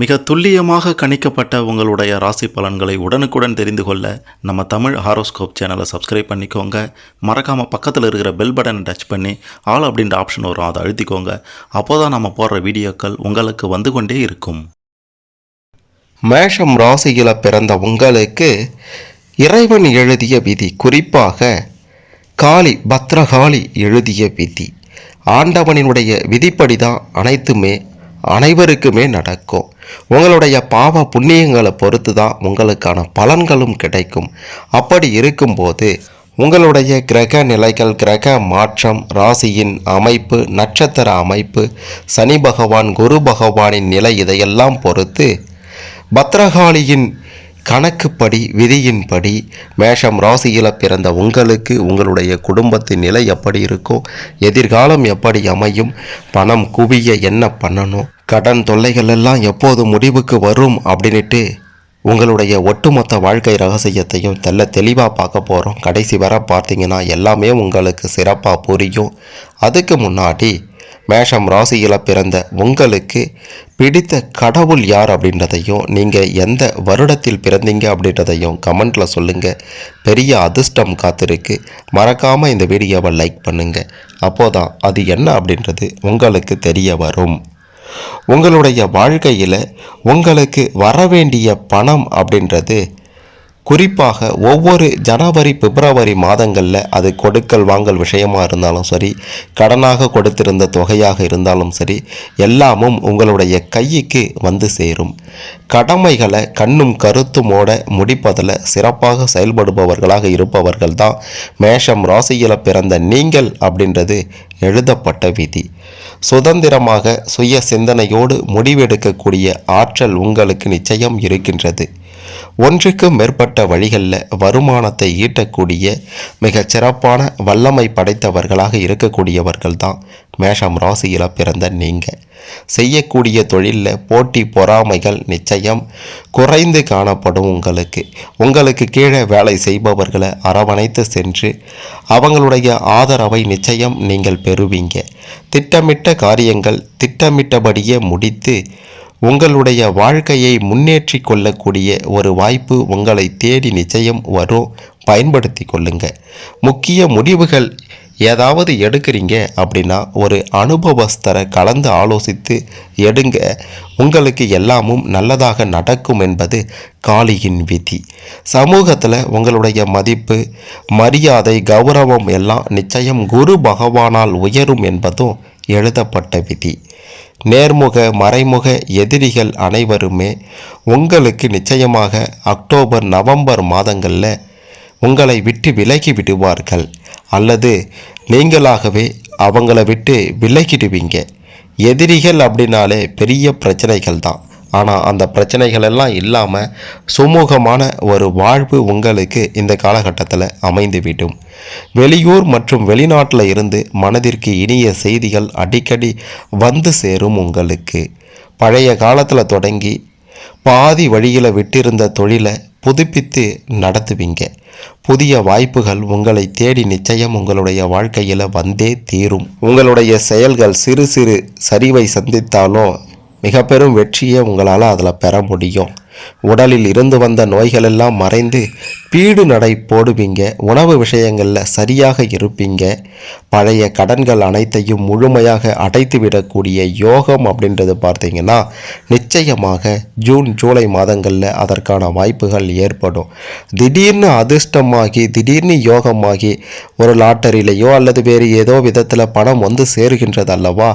மிக துல்லியமாக கணிக்கப்பட்ட உங்களுடைய ராசி பலன்களை உடனுக்குடன் தெரிந்து கொள்ள நம்ம தமிழ் ஹாரோஸ்கோப் சேனலை சப்ஸ்கிரைப் பண்ணிக்கோங்க. மறக்காமல் பக்கத்தில் இருக்கிற பெல் பட்டனை டச் பண்ணி ஆல் அப்படின்ற ஆப்ஷன் வரும் அதை அழுத்திக்கோங்க. அப்போ தான் நம்ம போடுற வீடியோக்கள் உங்களுக்கு வந்து கொண்டே இருக்கும். மேஷம் ராசியில் பிறந்த உங்களுக்கு இறைவன் எழுதிய விதி குறிப்பாக காளி பத்ரகாளி எழுதிய விதி. ஆண்டவனினுடைய விதிப்படி தான் அனைத்துமே அனைவருக்குமே நடக்கும். உங்களுடைய பாவ புண்ணியங்களை பொறுத்து தான் உங்களுக்கான பலன்களும் கிடைக்கும். அப்படி இருக்கும்போது உங்களுடைய கிரக நிலைகள் கிரக மாற்றம் ராசியின் அமைப்பு நட்சத்திர அமைப்பு சனி பகவான் குரு பகவானின் நிலை இதையெல்லாம் பொறுத்து பத்ரகாளியின் கணக்குப்படி விதியின்படி மேஷம் ராசியில் பிறந்த உங்களுக்கு உங்களுடைய குடும்பத்தின் நிலை எப்படி இருக்கும் எதிர்காலம் எப்படி அமையும் பணம் குவிய என்ன பண்ணணும் கடன் தொல்லைகள் எல்லாம் எப்போது முடிவுக்கு வரும் அப்படின்ட்டு உங்களுடைய ஒட்டுமொத்த வாழ்க்கை ரகசியத்தையும் தெல்ல தெளிவாக பார்க்க போகிறோம் கடைசி வர பார்த்தீங்கன்னா எல்லாமே உங்களுக்கு சிறப்பாக புரியும். அதுக்கு முன்னாடி மேஷம் ராசியில் பிறந்த உங்களுக்கு பிடித்த கடவுள் யார் அப்படின்றதையும் நீங்கள் எந்த வருடத்தில் பிறந்தீங்க அப்படின்றதையும் கமெண்ட்டில் சொல்லுங்கள் பெரிய அதிர்ஷ்டம் காத்திருக்கு. மறக்காமல் இந்த வீடியோவை லைக் பண்ணுங்கள் அப்போதான் அது என்ன அப்படின்றது உங்களுக்கு தெரிய வரும். உங்களுடைய வாழ்க்கையில் உங்களுக்கு வரவேண்டிய பணம் அப்படின்றது குறிப்பாக ஒவ்வொரு ஜனவரி பிப்ரவரி மாதங்களில் அது கொடுக்கல் வாங்கல் விஷயமாக இருந்தாலும் சரி கடனாக கொடுத்திருந்த தொகையாக இருந்தாலும் சரி எல்லாமும் உங்களுடைய கைக்கு வந்து சேரும். கடமைகளை கண்ணும் கருத்துமோட முடிப்பதில் சிறப்பாக செயல்படுபவர்களாக இருப்பவர்கள் தான் மேஷம் ராசியில் பிறந்த நீங்கள் அப்படின்றது எழுதப்பட்ட விதி. சுதந்திரமாக சுய சிந்தனையோடு முடிவெடுக்கக்கூடிய ஆற்றல் உங்களுக்கு நிச்சயம் இருக்கின்றது. ஒன்றுக்கு மேற்பட்ட வழிகளில் வருமானத்தை ஈட்டக்கூடிய மிகச் சிறப்பான வல்லமை படைத்தவர்களாக இருக்கக்கூடியவர்கள் தான் மேஷம் ராசியில் பிறந்த நீங்கள் செய்யக்கூடிய தொழிலில் போட்டி பொறாமைகள் நிச்சயம் குறைந்து காணப்படும் உங்களுக்கு. உங்களுக்கு கீழே வேலை செய்பவர்களை அரவணைத்து சென்று அவங்களுடைய ஆதரவை நிச்சயம் நீங்கள் பெறுவீங்க. திட்டமிட்ட காரியங்கள் திட்டமிட்டபடியே முடித்து உங்களுடைய வாழ்க்கையை முன்னேற்றி கொள்ளக்கூடிய ஒரு வாய்ப்பு உங்களை தேடி நிச்சயம் வரும். பயன்படுத்தி கொள்ளுங்க. முக்கிய முடிவுகள் ஏதாவது எடுக்கிறீங்க அப்படின்னா ஒரு அனுபவஸ்தரை கலந்து ஆலோசித்து எடுங்க. உங்களுக்கு எல்லாமும் நல்லதாக நடக்கும் என்பது காளியின் விதி. சமூகத்தில் உங்களுடைய மதிப்பு மரியாதை கௌரவம் எல்லாம் நிச்சயம் குரு பகவானால் உயரும் என்பதும் எழுதப்பட்ட விதி. நேர்முக மறைமுக எதிரிகள் அனைவருமே உங்களுக்கு நிச்சயமாக அக்டோபர் நவம்பர் மாதங்களில் உங்களை விட்டு விலகி விடுவார்கள். அல்லது நீங்களாகவே அவங்கள விட்டு விலகிடுவீங்க. எதிரிகள் அப்படின்னாலே பெரிய பிரச்சனைகள் தான் ஆனால் அந்த பிரச்சனைகள் எல்லாம் இல்லாமல் சுமூகமான ஒரு வாழ்வு உங்களுக்கு இந்த காலகட்டத்தில் அமைந்துவிடும் வெளியூர் மற்றும் வெளிநாட்டில் இருந்து மனதிற்கு இனிய செய்திகள் அடிக்கடி வந்து சேரும் உங்களுக்கு. பழைய காலத்தில் தொடங்கி பாதி வழியில் விட்டிருந்த தொழிலை புதுப்பித்து நடத்துவீங்க. புதிய வாய்ப்புகள் உங்களை தேடி நிச்சயம் உங்களுடைய வாழ்க்கையில் வந்தே தீரும். உங்களுடைய செயல்கள் சிறு சிறு சரிவை சந்தித்தாலும் மிக பெரும் வெற்றியை உங்களால் அதில் பெற முடியும். உடலில் இருந்து வந்த நோய்கள் எல்லாம் மறைந்து பீடு நடை போடுவீங்க உணவு விஷயங்களில் சரியாக இருப்பீங்க. பழைய கடன்கள் அனைத்தையும் முழுமையாக அடைத்து விடக்கூடிய யோகம் அப்படின்றது பார்த்தீங்கன்னா நிச்சயமாக ஜூன் ஜூலை மாதங்களில் அதற்கான வாய்ப்புகள் ஏற்படும். திடீர்னு அதிர்ஷ்டமாகி திடீர்னு யோகமாகி ஒரு லாட்டரியிலையோ அல்லது வேறு ஏதோ விதத்தில் பணம் வந்து சேருகின்றது அல்லவா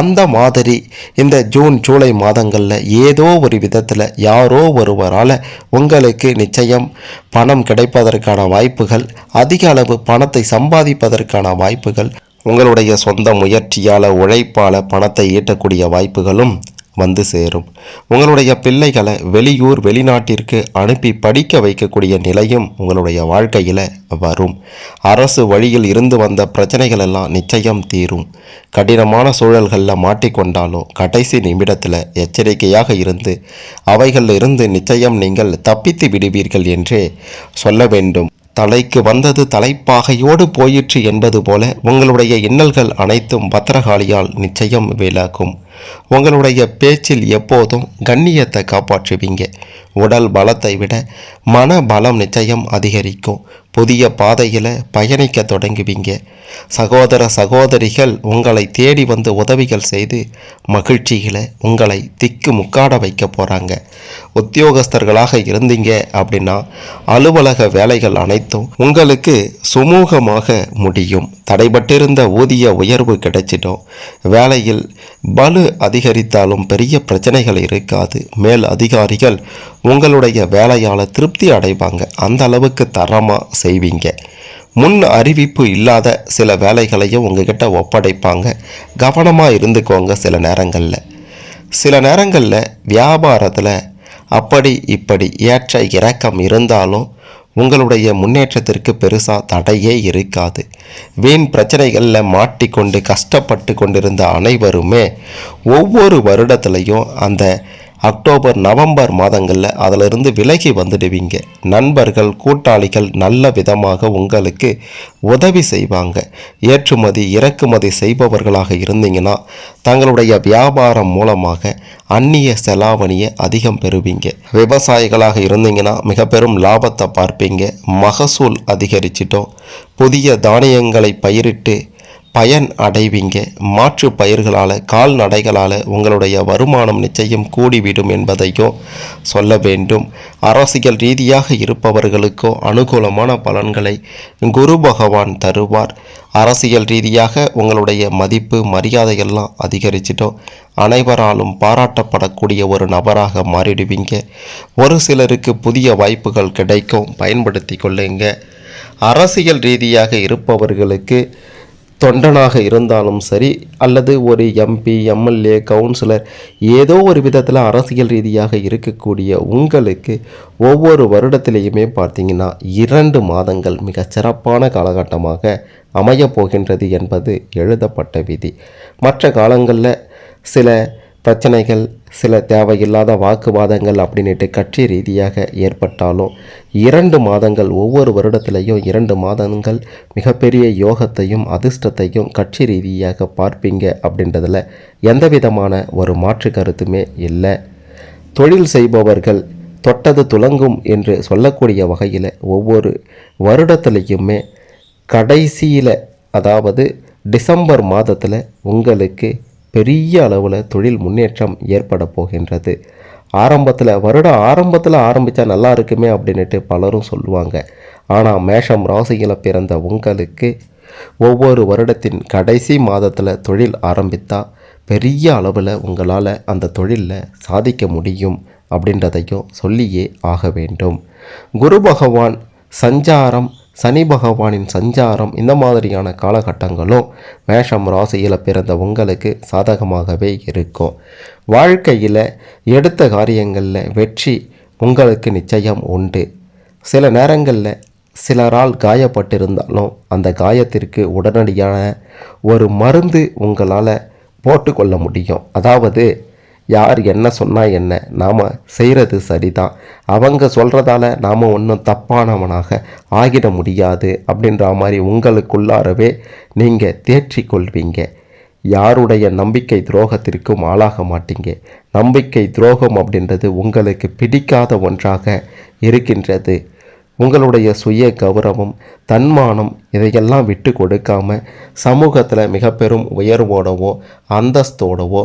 அந்த மாதிரி இந்த ஜூன் ஜூலை மாதங்களில் ஏதோ ஒரு விதத்தில் யார் ஒருவரால் உங்களுக்கு நிச்சயம் பணம் கிடைப்பதற்கான வாய்ப்புகள் அதிக அளவு பணத்தை சம்பாதிப்பதற்கான வாய்ப்புகள் உங்களுடைய சொந்த முயற்சியால் உழைப்பால் பணத்தை ஈட்டக்கூடிய வாய்ப்புகளும் வந்து சேரும். உங்களுடைய பிள்ளைகளை வெளியூர் வெளிநாட்டிற்கு அனுப்பி படிக்க வைக்கக்கூடிய நிலையும் உங்களுடைய வாழ்க்கையில் வரும். அரசு வழியில் இருந்து வந்த பிரச்சனைகள் எல்லாம் நிச்சயம் தீரும். கடினமான சூழல்களில் மாட்டிக்கொண்டாலும் கடைசி நிமிடத்தில் எச்சரிக்கையாக இருந்து அவைகளில் இருந்து நிச்சயம் நீங்கள் தப்பித்து விடுவீர்கள் என்றே சொல்ல வேண்டும். தலைக்கு வந்தது தலைப்பாகையோடு போயிற்று என்பது போல உங்களுடைய இன்னல்கள் அனைத்தும் பத்திரகாளியால் நிச்சயம் விலகும். உங்களுடைய பேச்சில் எப்போதும் கண்ணியத்தை காப்பாற்றுவீங்க. உடல் பலத்தை விட மன பலம் நிச்சயம் அதிகரிக்கும். புதிய பாதையில் பயணிக்க தொடங்குவீங்க. சகோதர சகோதரிகள் உங்களை தேடி வந்து உதவிகள் செய்து மகிழ்ச்சிகளை உங்களை திக்கு முக்காட வைக்க போகிறாங்க உத்தியோகஸ்தர்களாக இருந்தீங்க அப்படின்னா அலுவலக வேலைகள் அனைத்தும் உங்களுக்கு சுமூகமாக முடியும். தடைபட்டிருந்த ஊதிய உயர்வு கிடைச்சிடும். வேலையில் பலு அதிகரித்தாலும் பெரிய பிரச்சனைகள் இருக்காது. மேல் அதிகாரிகள் உங்களுடைய வேலையால் திருப்தி அடைவாங்க. அந்த அளவுக்கு தரமாக செய்வீங்க. முன் அறிவிப்பு இல்லாத சில வேலைகளையும் உங்ககிட்ட ஒப்படைப்பாங்க. கவனமாக இருந்துக்கோங்க சில நேரங்களில். சில நேரங்களில் வியாபாரத்தில் அப்படி இப்படி ஏற்ற இறக்கம் இருந்தாலும் உங்களுடைய முன்னேற்றத்திற்கு பெருசாக தடையே இருக்காது. வீண் பிரச்சனைகளில் மாட்டிக்கொண்டு கஷ்டப்பட்டு கொண்டிருந்த அனைவருமே ஒவ்வொரு வருடத்துலையும் அந்த அக்டோபர் நவம்பர் மாதங்களில் அதிலிருந்து விலகி வந்துடுவீங்க. நண்பர்கள் கூட்டாளிகள் நல்ல விதமாக உங்களுக்கு உதவி செய்வாங்க. ஏற்றுமதி இறக்குமதி செய்பவர்களாக இருந்தீங்கன்னா தங்களுடைய வியாபாரம் மூலமாக அந்நிய செலாவணியை அதிகம் பெறுவீங்க. விவசாயிகளாக இருந்தீங்கன்னா மிக பெரும் லாபத்தை பார்ப்பீங்க. மகசூல் அதிகரிச்சிட்டோம். புதிய தானியங்களை பயிரிட்டு பயன் அடைவீங்க. மாற்று பயிர்களால் கால்நடைகளால் உங்களுடைய வருமானம் நிச்சயம் கூடிவிடும் என்பதையும் சொல்ல வேண்டும். அரசியல் ரீதியாக இருப்பவர்களுக்கோ அனுகூலமான பலன்களை குரு பகவான் தருவார். அரசியல் ரீதியாக உங்களுடைய மதிப்பு மரியாதையெல்லாம் அதிகரிச்சிட்டோம் அனைவராலும் பாராட்டப்படக்கூடிய ஒரு நபராக மாறிடுவீங்க. ஒரு சிலருக்கு புதிய வாய்ப்புகள் கிடைக்கும். பயன்படுத்தி கொள்ளுங்க. அரசியல் ரீதியாக இருப்பவர்களுக்கு தொண்டனாக இருந்தாலும் சரி அல்லது ஒரு எம்பி எம்எல்ஏ கவுன்சிலர் ஏதோ ஒரு விதத்தில் அரசியல் ரீதியாக இருக்கக்கூடிய உங்களுக்கு ஒவ்வொரு வருடத்திலையுமே பார்த்தீங்கன்னா இரண்டு மாதங்கள் மிக சிறப்பான காலகட்டமாக அமையப் போகின்றது என்பது எழுதப்பட்ட விதி. மற்ற காலங்களில் சில பிரச்சனைகள் சில தேவையில்லாத வாக்குவாதங்கள் அப்படின்ட்டு கட்சி ரீதியாக ஏற்பட்டாலும் இரண்டு மாதங்கள் ஒவ்வொரு வருடத்திலையும் இரண்டு மாதங்கள் மிகப்பெரிய யோகத்தையும் அதிர்ஷ்டத்தையும் கட்சி ரீதியாக பார்ப்பீங்க அப்படின்றதுல எந்த விதமான ஒரு மாற்று கருத்துமே இல்லை. தொழில் செய்பவர்கள் தொட்டது துலங்கும் என்று சொல்லக்கூடிய வகையில் ஒவ்வொரு வருடத்துலேயுமே கடைசியில் அதாவது டிசம்பர் மாதத்தில் உங்களுக்கு பெரிய அளவில் தொழில் முன்னேற்றம் ஏற்பட போகின்றது. ஆரம்பத்தில் வருடம் ஆரம்பத்தில் ஆரம்பித்தா நல்லா இருக்குமே அப்படின்ட்டு பலரும் சொல்லுவாங்க. ஆனால் மேஷம் ராசியில் பிறந்த உங்களுக்கு ஒவ்வொரு வருடத்தின் கடைசி மாதத்தில் தொழில் ஆரம்பித்தா பெரிய அளவில் உங்களால் அந்த தொழிலில் சாதிக்க முடியும் அப்படின்றதையும் சொல்லியே ஆக வேண்டும். குரு பகவான் சஞ்சாரம் சனி பகவானின் சஞ்சாரம் இந்த மாதிரியான காலகட்டங்களும் மேஷம் ராசியில் பிறந்த உங்களுக்கு சாதகமாகவே இருக்கும். வாழ்க்கையில் எடுத்த காரியங்களில் வெற்றி உங்களுக்கு நிச்சயம் உண்டு. சில நேரங்களில் சிலரால் காயப்பட்டிருந்தாலும் அந்த காயத்திற்கு உடனடியான ஒரு மருந்து உங்களால் போட்டுக்கொள்ள முடியும். அதாவது யார் என்ன சொன்னால் என்ன? நாம் செய்கிறது சரிதான். அவங்க சொல்கிறதால நாம் ஒன்றும் தப்பானவனாக ஆகிட முடியாது அப்படின்ற மாதிரி உங்களுக்குள்ளாரவே நீங்கள் தேற்றி கொள்வீங்க யாருடைய நம்பிக்கை துரோகத்திற்கும் ஆளாக மாட்டீங்க. நம்பிக்கை துரோகம் அப்படின்றது உங்களுக்கு பிடிக்காத ஒன்றாக இருக்கின்றது. உங்களுடைய சுய கௌரவம் தன்மானம் இதையெல்லாம் விட்டு கொடுக்காம சமூகத்தில் மிக பெரும் உயர்வோடவோ அந்தஸ்தோடவோ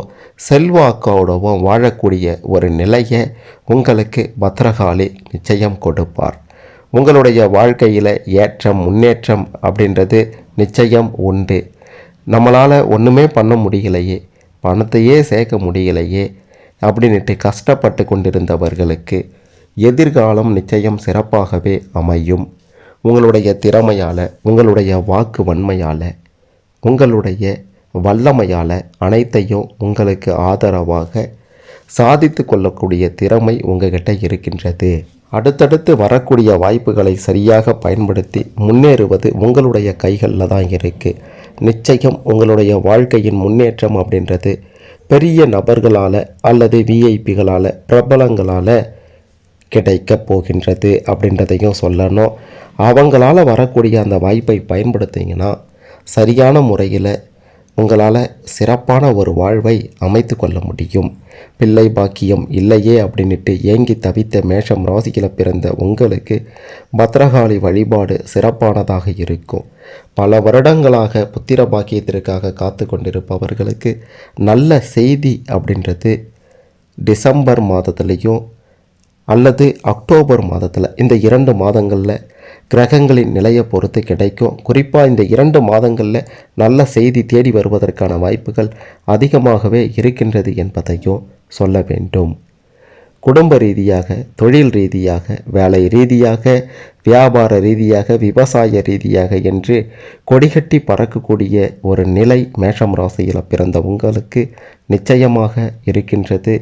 செல்வாக்கோடவோ வாழக்கூடிய ஒரு நிலையை உங்களுக்கு பத்ரகாளி நிச்சயம் கொடுப்பார். உங்களுடைய வாழ்க்கையில் ஏற்றம் முன்னேற்றம் அப்படின்றது நிச்சயம் உண்டு. நம்மளால் ஒன்றுமே பண்ண முடியலையே பணத்தையே சேர்க்க முடியலையே அப்படின்ட்டு கஷ்டப்பட்டு கொண்டிருந்தவர்களுக்கு எதிர்காலம் நிச்சயம் சிறப்பாகவே அமையும். உங்களுடைய திறமையால் உங்களுடைய வாக்கு வன்மையால் உங்களுடைய வல்லமையால் அனைத்தையும் உங்களுக்கு ஆதரவாக சாதித்து கொள்ளக்கூடிய திறமை உங்ககிட்ட இருக்கின்றது. அடுத்தடுத்து வரக்கூடிய வாய்ப்புகளை சரியாக பயன்படுத்தி முன்னேறுவது உங்களுடைய கைகளில் தான் இருக்குது நிச்சயம் உங்களுடைய வாழ்க்கையின் முன்னேற்றம் அப்படின்றது பெரிய நபர்களால் அல்லது விஐபிகளால் பிரபலங்களால் கிடைக்கப் போகின்றது அப்படின்றதையும் சொல்லணும். அவங்களால் வரக்கூடிய அந்த வாய்ப்பை பயன்படுத்திங்கன்னா சரியான முறையில் உங்களால் சிறப்பான ஒரு வாழ்வை அமைத்து கொள்ள முடியும். பிள்ளை பாக்கியம் இல்லையே அப்படின்ட்டு ஏங்கி தவித்த மேஷம் ராசியில் பிறந்த உங்களுக்கு பத்ரகாளி வழிபாடு சிறப்பானதாக இருக்கும். பல வருடங்களாக புத்திர பாக்கியத்திற்காக காத்து கொண்டிருப்பவர்களுக்கு நல்ல செய்தி அப்படின்றது டிசம்பர் மாதத்துலேயும் அல்லது அக்டோபர் மாதத்தில் இந்த இரண்டு மாதங்களில் கிரகங்களின் நிலையை பொறுத்து கிடைக்கும். குறிப்பாக இந்த இரண்டு மாதங்களில் நல்ல செய்தி தேடி வருவதற்கான வாய்ப்புகள் அதிகமாகவே இருக்கின்றது என்பதையும் சொல்ல வேண்டும். குடும்ப ரீதியாக தொழில் ரீதியாக வேலை ரீதியாக வியாபார ரீதியாக விவசாய ரீதியாக என்று கொடிகட்டி பறக்கக்கூடிய ஒரு நிலை மேஷம் ராசியில் பிறந்த உங்களுக்கு நிச்சயமாக இருக்கின்றது.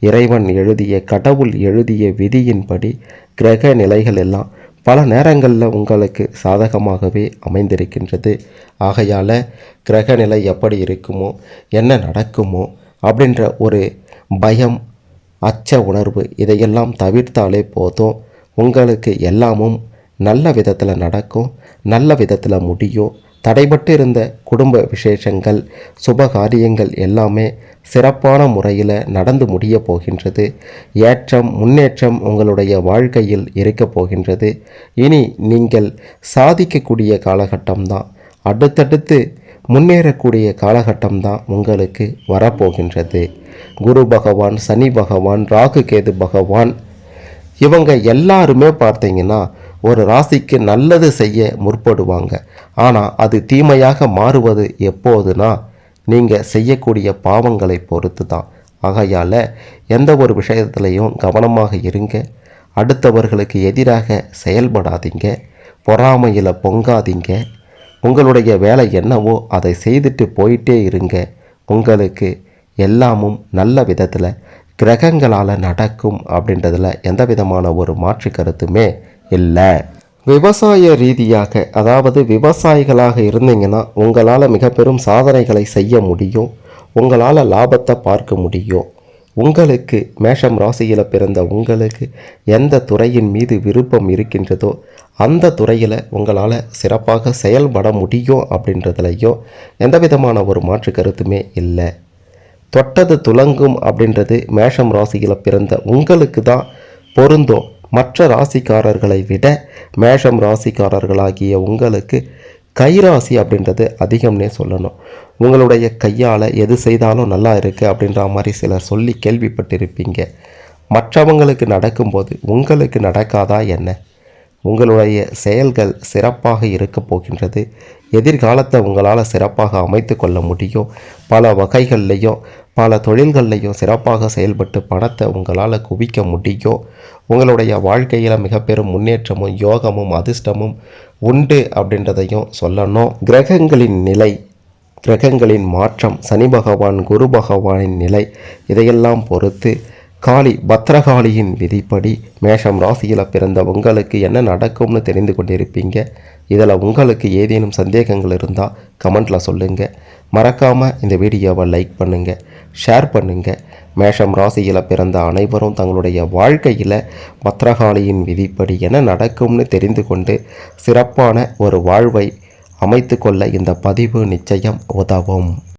இறைவன் எழுதிய கடவுள் எழுதிய விதியின்படி கிரக நிலைகள் எல்லாம் பல நேரங்களில் உங்களுக்கு சாதகமாகவே அமைந்திருக்கின்றது. ஆகையால் கிரக நிலை எப்படி இருக்குமோ என்ன நடக்குமோ அப்படின்ற ஒரு பயம் அச்ச உணர்வு. இதையெல்லாம் தவிர்த்தாலே போதும். உங்களுக்கு எல்லாமும் நல்ல விதத்தில் நடக்கும் நல்ல விதத்தில் முடியும். தடைபட்டு இருந்த குடும்ப விசேஷங்கள் சுபகாரியங்கள் எல்லாமே சிறப்பான முறையில் நடந்து முடிய போகின்றது. ஏற்றம் முன்னேற்றம் உங்களுடைய வாழ்க்கையில் இருக்கப் போகின்றது. இனி நீங்கள் சாதிக்கக்கூடிய காலகட்டம்தான். அடுத்தடுத்து முன்னேறக்கூடிய காலகட்டம் தான் உங்களுக்கு வரப்போகின்றது. குரு பகவான் சனி பகவான் ராகு கேது பகவான் இவங்க எல்லாருமே பார்த்தீங்கன்னா ஒரு ராசிக்கு நல்லது செய்ய முற்படுவாங்க. ஆனால் அது தீமையாக மாறுவது எப்போதுனா நீங்கள் செய்யக்கூடிய பாவங்களை பொறுத்து தான் ஆகையால் எந்த ஒரு விஷயத்துலையும் கவனமாக இருங்க. அடுத்தவர்களுக்கு எதிராக செயல்படாதீங்க. பொறாமையில் பொங்காதீங்க. உங்களுடைய வேலை என்னவோ அதை செய்துட்டு போயிட்டே இருங்க. உங்களுக்கு எல்லாமும் நல்ல விதத்தில் கிரகங்களால் நடக்கும் அப்படின்றதுல எந்த விதமான ஒரு மாற்று கருத்துமே இல்லை. விவசாய ரீதியாக அதாவது விவசாயிகளாக இருந்தீங்கன்னா உங்களால் மிக பெரும் சாதனைகளை செய்ய முடியும் உங்களால் லாபத்தை பார்க்க முடியும். உங்களுக்கு மேஷம் ராசியில் பிறந்த உங்களுக்கு எந்த துறையின் மீது விருப்பம் இருக்கின்றதோ அந்த துறையில் உங்களால் சிறப்பாக செயல்பட முடியும் அப்படின்றதுலையும் எந்த விதமான ஒரு மாற்று கருத்துமே இல்லை. தொட்டது துலங்கும் அப்படின்றது மேஷம் ராசியில் பிறந்த உங்களுக்கு தான் பொருந்தும். மற்ற ராசிக்காரர்களை விட மேஷம் ராசிக்காரர்களாகிய உங்களுக்கு கைராசி அப்படின்றது அதிகம்னே சொல்லணும். உங்களுடைய கையால் எது செய்தாலும் நல்லா இருக்குது அப்படின்ற மாதிரி சிலர் சொல்லி கேள்விப்பட்டிருப்பீங்க. மற்றவங்களுக்கு நடக்கும்போது உங்களுக்கு நடக்காதா என்ன? உங்களுடைய செயல்கள் சிறப்பாக இருக்க போகின்றது. எதிர்காலத்தை உங்களால் சிறப்பாக அமைத்து கொள்ள முடியும். பல வகைகள்லையும் பல தொழில்கள்லையும் சிறப்பாக செயல்பட்டு பணத்தை உங்களால் குவிக்க முடியும். உங்களுடைய வாழ்க்கையில் மிக பெரும் முன்னேற்றமும் யோகமும் அதிர்ஷ்டமும் உண்டு அப்படின்றதையும் சொல்லணும். கிரகங்களின் நிலை கிரகங்களின் மாற்றம் சனி பகவான் குரு பகவானின் நிலை இதையெல்லாம் பொறுத்து காளி பத்ரகாளியின் விதிப்படி மேஷம் ராசியில் பிறந்த உங்களுக்கு என்ன நடக்கும்னு தெரிந்து கொண்டிருப்பீங்க? இதில் உங்களுக்கு ஏதேனும் சந்தேகங்கள் இருந்தால் கமெண்ட்டில் சொல்லுங்கள் மறக்காமல் இந்த வீடியோவை லைக் பண்ணுங்கள் ஷேர் பண்ணுங்கள் மேஷம் ராசியில் பிறந்த அனைவரும் தங்களுடைய வாழ்க்கையில் பத்ரகாளியின் விதிப்படி என்ன நடக்கும்னு தெரிந்து கொண்டு சிறப்பான ஒரு வாழ்வை அமைத்து கொள்ள இந்த பதிவு நிச்சயம் உதவும்.